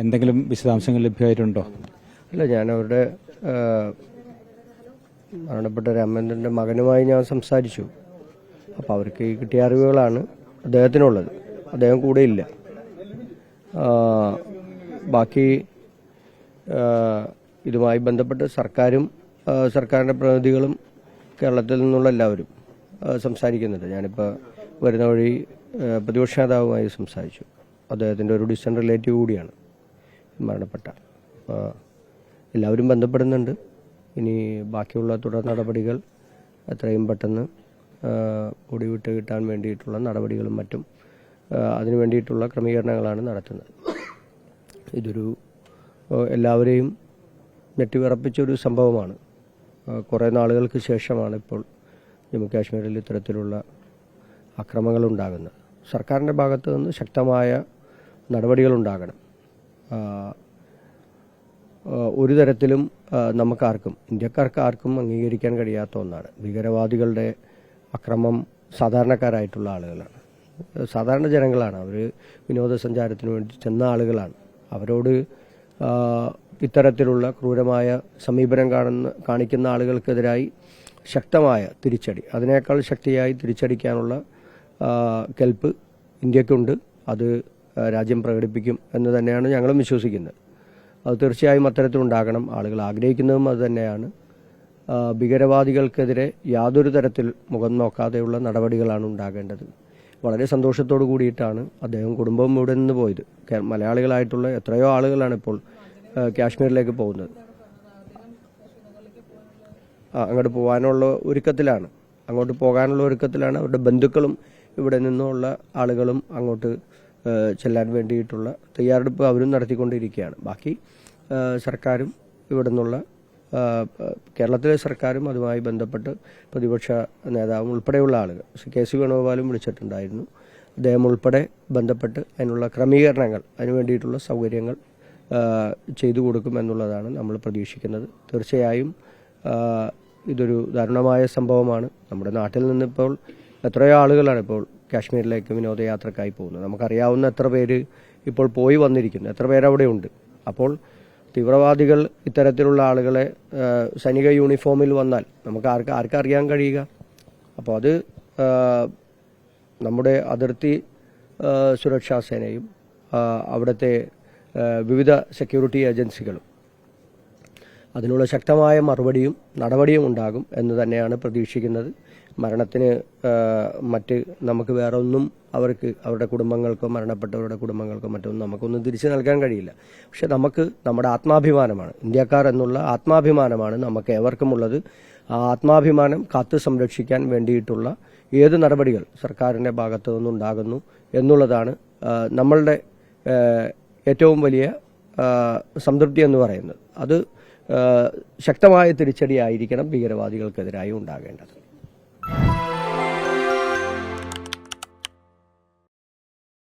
എന്തെങ്കിലും വിശദാംശങ്ങൾ ലഭ്യമായിട്ടുണ്ടോ? അല്ല ഞാൻ അവരുടെ മരണപ്പെട്ട രാമേന്ദ്രന്റെ മകനുമായി ഞാൻ സംസാരിച്ചു. അപ്പോൾ അവർക്ക് ഈ കിട്ടിയ അറിവുകളാണ് അദ്ദേഹത്തിനുള്ളത്. അദ്ദേഹം കൂടെ ഇല്ല. ആ, ബാക്കി ഇതുമായി ബന്ധപ്പെട്ട് സർക്കാരും സർക്കാരിന്റെ പ്രതിനിധികളും കേരളത്തിൽ നിന്നുള്ള എല്ലാവരും സംസാരിക്കുന്നുണ്ട്. ഞാനിപ്പോൾ വരുന്ന വഴി പ്രതിപക്ഷ നേതാവുമായി സംസാരിച്ചു. അദ്ദേഹത്തിന്റെ ഒരു ഡിസ്റ്റന്റ് റിലേറ്റീവ് കൂടിയാണ്. മരണപ്പെട്ട. അപ്പോൾ എല്ലാവരും ബന്ധപ്പെടുന്നുണ്ട്. ഇനി ബാക്കിയുള്ള തുടർ നടപടികൾ എത്രയും പെട്ടെന്ന് ആ, പൊടി വിട്ട് കിട്ടാൻ വേണ്ടിയിട്ടുള്ള നടപടികളും മറ്റും അതിനു വേണ്ടിയിട്ടുള്ള ക്രമീകരണങ്ങളാണ് നടത്തുന്നത്. ഇതൊരു എല്ലാവരെയും ഞെട്ടിവിറപ്പിച്ചൊരു സംഭവമാണ്. കുറേ നാളുകൾക്ക് ശേഷമാണ് ഇപ്പോൾ ജമ്മു കാശ്മീരിൽ ഇത്തരത്തിലുള്ള അക്രമങ്ങൾ ഉണ്ടാകുന്നത് സർക്കാരിന്റെ ഭാഗത്തു നിന്ന് ശക്തമായ നടപടികളുണ്ടാകണം ഒരു തരത്തിലും നമുക്കാർക്കും ഇന്ത്യക്കാർക്ക് ആർക്കും അംഗീകരിക്കാൻ കഴിയാത്ത ഒന്നാണ്. ഭീകരവാദികളുടെ അക്രമം സാധാരണക്കാരായിട്ടുള്ള ആളുകളാണ്. സാധാരണ ജനങ്ങളാണ്. അവർ വിനോദസഞ്ചാരത്തിന് വേണ്ടി ചെന്ന ആളുകളാണ്. അവരോട് ഇത്തരത്തിലുള്ള ക്രൂരമായ സമീപനം കാണുന്ന കാണിക്കുന്ന ആളുകൾക്കെതിരായി ശക്തമായ തിരിച്ചടി. അതിനേക്കാൾ ശക്തിയായി തിരിച്ചടിക്കാനുള്ള കെൽപ്പ് ഇന്ത്യക്കുണ്ട്. അത് രാജ്യം പ്രകടിപ്പിക്കും എന്ന് തന്നെയാണ് ഞങ്ങളും വിശ്വസിക്കുന്നത്. അത് തീർച്ചയായും അത്തരത്തിലുണ്ടാകണം ആളുകൾ ആഗ്രഹിക്കുന്നതും അത് തന്നെയാണ്. ഭീകരവാദികൾക്കെതിരെ യാതൊരു തരത്തിൽ മുഖം നോക്കാതെയുള്ള നടപടികളാണ് ഉണ്ടാകേണ്ടത്. വളരെ സന്തോഷത്തോടു കൂടിയിട്ടാണ് അദ്ദേഹം കുടുംബവും ഇവിടെ നിന്ന് പോയത്. മലയാളികളായിട്ടുള്ള എത്രയോ ആളുകളാണ് ഇപ്പോൾ കാശ്മീരിലേക്ക് പോകുന്നത്. അങ്ങോട്ട് പോകാനുള്ള ഒരുക്കത്തിലാണ്. അങ്ങോട്ട് പോകാനുള്ള ഒരുക്കത്തിലാണ്. അവരുടെ ബന്ധുക്കളും ഇവിടെ നിന്നുള്ള ആളുകളും അങ്ങോട്ട് ചെല്ലാൻ വേണ്ടിയിട്ടുള്ള തയ്യാറെടുപ്പ് അവരും നടത്തിക്കൊണ്ടിരിക്കുകയാണ്. ബാക്കി സർക്കാരും ഇവിടെ നിന്നുള്ള കേരളത്തിലെ സർക്കാരും അതുമായി ബന്ധപ്പെട്ട് പ്രതിപക്ഷ നേതാവും ഉൾപ്പെടെയുള്ള ആളുകൾ കെ സി വേണുഗോപാലും വിളിച്ചിട്ടുണ്ടായിരുന്നു. അദ്ദേഹം ഉൾപ്പെടെ ബന്ധപ്പെട്ട് അതിനുള്ള ക്രമീകരണങ്ങൾ അതിനു വേണ്ടിയിട്ടുള്ള സൗകര്യങ്ങൾ ചെയ്തു കൊടുക്കുമെന്നുള്ളതാണ് നമ്മൾ പ്രതീക്ഷിക്കുന്നത്. തീർച്ചയായും ഇതൊരു ദാരുണമായ സംഭവമാണ്. നമ്മുടെ നാട്ടിൽ നിന്നിപ്പോൾ എത്രയോ ആളുകളാണ് ഇപ്പോൾ കാശ്മീരിലേക്ക് വിനോദയാത്രക്കായി പോകുന്നത്. നമുക്കറിയാവുന്ന എത്ര പേര് ഇപ്പോൾ പോയി വന്നിരിക്കുന്നു. എത്ര പേരവിടെ ഉണ്ട് അപ്പോൾ തീവ്രവാദികൾ ഇത്തരത്തിലുള്ള ആളുകളെ സൈനിക യൂണിഫോമിൽ വന്നാൽ നമുക്ക് ആർക്ക് ആർക്കറിയാൻ കഴിയുക? അപ്പോൾ അത് നമ്മുടെ അതിർത്തി സുരക്ഷാ സേനയും അവിടുത്തെ വിവിധ സെക്യൂരിറ്റി ഏജൻസികളും അതിനുള്ള ശക്തമായ മറുപടിയും നടപടിയും ഉണ്ടാകും എന്ന് തന്നെയാണ് പ്രതീക്ഷിക്കുന്നത്. മരണത്തിന് മറ്റ് നമുക്ക് വേറെ ഒന്നും അവർക്ക് അവരുടെ കുടുംബങ്ങൾക്കോ മരണപ്പെട്ടവരുടെ കുടുംബങ്ങൾക്കോ മറ്റൊന്നും നമുക്കൊന്നും തിരിച്ചു നൽകാൻ കഴിയില്ല. പക്ഷെ നമുക്ക് നമ്മുടെ ആത്മാഭിമാനമാണ്. ഇന്ത്യക്കാർ എന്നുള്ള ആത്മാഭിമാനമാണ് നമുക്ക് ഏവർക്കുമുള്ളത്. ആ ആത്മാഭിമാനം കാത്തു സംരക്ഷിക്കാൻ വേണ്ടിയിട്ടുള്ള ഏത് നടപടികൾ സർക്കാരിന്റെ ഭാഗത്തു നിന്നുണ്ടാകുന്നു എന്നുള്ളതാണ് നമ്മളുടെ ഏറ്റവും വലിയ സംതൃപ്തി എന്ന് പറയുന്നത്. അത് ശക്തമായ തിരിച്ചടിയായിരിക്കണം ഭീകരവാദികൾക്കെതിരായി ഉണ്ടാകേണ്ടത്.